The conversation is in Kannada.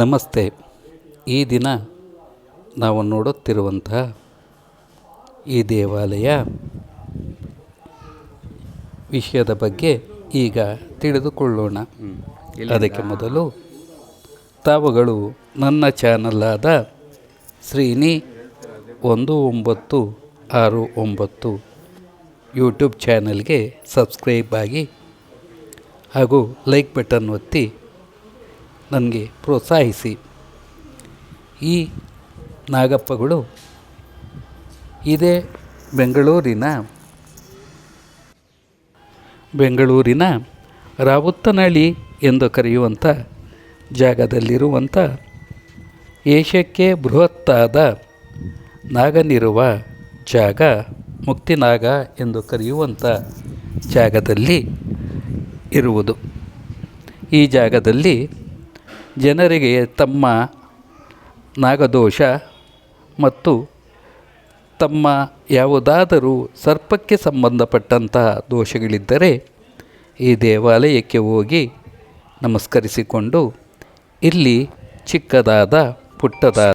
ನಮಸ್ತೆ. ಈ ದಿನ ನಾವು ನೋಡುತ್ತಿರುವಂತಹ ಈ ದೇವಾಲಯ ವಿಷಯದ ಬಗ್ಗೆ ಈಗ ತಿಳಿದುಕೊಳ್ಳೋಣ. ಅದಕ್ಕೆ ಮೊದಲು ತಾವುಗಳು ನನ್ನ ಚಾನಲ್ ಆದ ಶ್ರೀನಿ ಒಂದು ಒಂಬತ್ತು ಆರು ಒಂಬತ್ತು ಯೂಟ್ಯೂಬ್ ಚಾನಲ್ಗೆ ಸಬ್ಸ್ಕ್ರೈಬ್ ಆಗಿ ಹಾಗೂ ಲೈಕ್ ಬಟನ್ ಒತ್ತಿ ನನಗೆ ಪ್ರೋತ್ಸಾಹಿಸಿ. ಈ ನಾಗಪ್ಪಗಳು ಇದೇ ಬೆಂಗಳೂರಿನ ಬೆಂಗಳೂರಿನ ರಾವುತ್ತನಹಳ್ಳಿ ಎಂದು ಕರೆಯುವಂಥ ಜಾಗದಲ್ಲಿರುವಂಥ ಏಷ್ಯಕ್ಕೆ ಬೃಹತ್ತಾದ ನಾಗನಿರುವ ಜಾಗ ಮುಕ್ತಿನಾಗ ಎಂದು ಕರೆಯುವಂಥ ಜಾಗದಲ್ಲಿ ಇರುವುದು. ಈ ಜಾಗದಲ್ಲಿ ಜನರಿಗೆ ತಮ್ಮ ನಾಗದೋಷ ಮತ್ತು ತಮ್ಮ ಯಾವುದಾದರೂ ಸರ್ಪಕ್ಕೆ ಸಂಬಂಧಪಟ್ಟಂತಹ ದೋಷಗಳಿದ್ದರೆ ಈ ದೇವಾಲಯಕ್ಕೆ ಹೋಗಿ ನಮಸ್ಕರಿಸಿಕೊಂಡು ಇಲ್ಲಿ ಚಿಕ್ಕದಾದ, ಪುಟ್ಟದಾದ